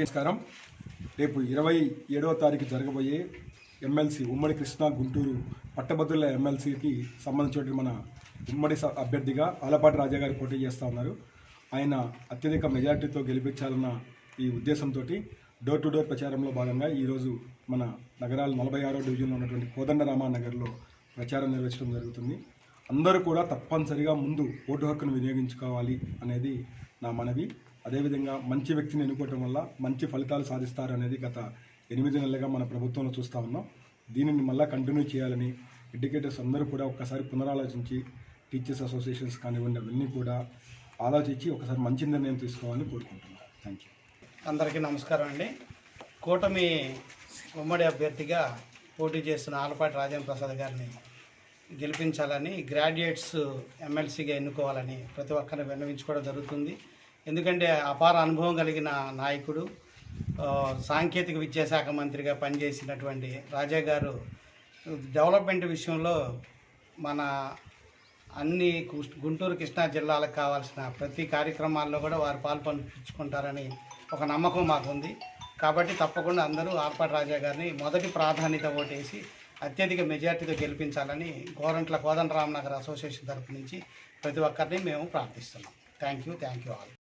అందరికీ నమస్కారం రేపు ఇరవై ఏడవ తారీఖు జరగబోయే ఎమ్మెల్సీ ఉమ్మడి కృష్ణా గుంటూరు పట్టభద్రుల ఎమ్మెల్సీకి సంబంధించిన మన ఉమ్మడి అభ్యర్థిగా ఆలపాటి రాజా గారు పోటీ చేస్తూ ఉన్నారు. ఆయన అత్యధిక మెజార్టీతో గెలిపించాలన్న ఈ ఉద్దేశంతో డోర్ టు డోర్ ప్రచారంలో భాగంగా ఈరోజు మన నగరాలు నలభై ఆరో డివిజన్లో ఉన్నటువంటి కోదండరామ నగర్లో ప్రచారం నిర్వహించడం జరుగుతుంది. అందరూ కూడా తప్పనిసరిగా ముందు ఓటు హక్కును వినియోగించుకోవాలి అనేది నా మనవి. అదేవిధంగా మంచి వ్యక్తిని ఎన్నుకోవటం వల్ల మంచి ఫలితాలు సాధిస్తారు అనేది గత ఎనిమిది నెలలుగా మన ప్రభుత్వంలో చూస్తూ ఉన్నాం. దీనిని మళ్ళీ కంటిన్యూ చేయాలని ఎడ్యుకేటర్స్ అందరూ కూడా ఒక్కసారి పునరాలోచించి టీచర్స్ అసోసియేషన్స్ కానివ్వండి అవన్నీ కూడా ఆలోచించి ఒకసారి మంచి నిర్ణయం తీసుకోవాలని కోరుకుంటున్నాను థ్యాంక్ యూ అందరికీ నమస్కారం అండి. కూటమి ఉమ్మడి అభ్యర్థిగా పోటీ చేస్తున్న ఆలపాటి రాజేంద్ర ప్రసాద్ గారిని గెలిపించాలని గ్రాడ్యుయేట్స్ ఎమ్మెల్సీగా ఎన్నుకోవాలని ప్రతి ఒక్కరిని విన్నవించుకోవడం జరుగుతుంది. ఎందుకంటే అపార అనుభవం కలిగిన నాయకుడు సాంకేతిక విద్యాశాఖ మంత్రిగా పనిచేసినటువంటి రాజా గారు డెవలప్మెంట్ విషయంలో మన అన్ని గుంటూరు కృష్ణా జిల్లాలకు కావాల్సిన ప్రతి కార్యక్రమాల్లో కూడా వారు పాల్పంచుకుంటారని ఒక నమ్మకం మాకుంది. కాబట్టి తప్పకుండా అందరూ ఆర్పాటి రాజా గారిని మొదటి ప్రాధాన్యత ఓటేసి అత్యధిక మెజార్టీతో గెలిపించాలని గోరంట్ల కోదండరామనగర్ అసోసియేషన్ తరపు నుంచి ప్రతి ఒక్కరిని మేము ప్రార్థిస్తున్నాం. Thank you thank you all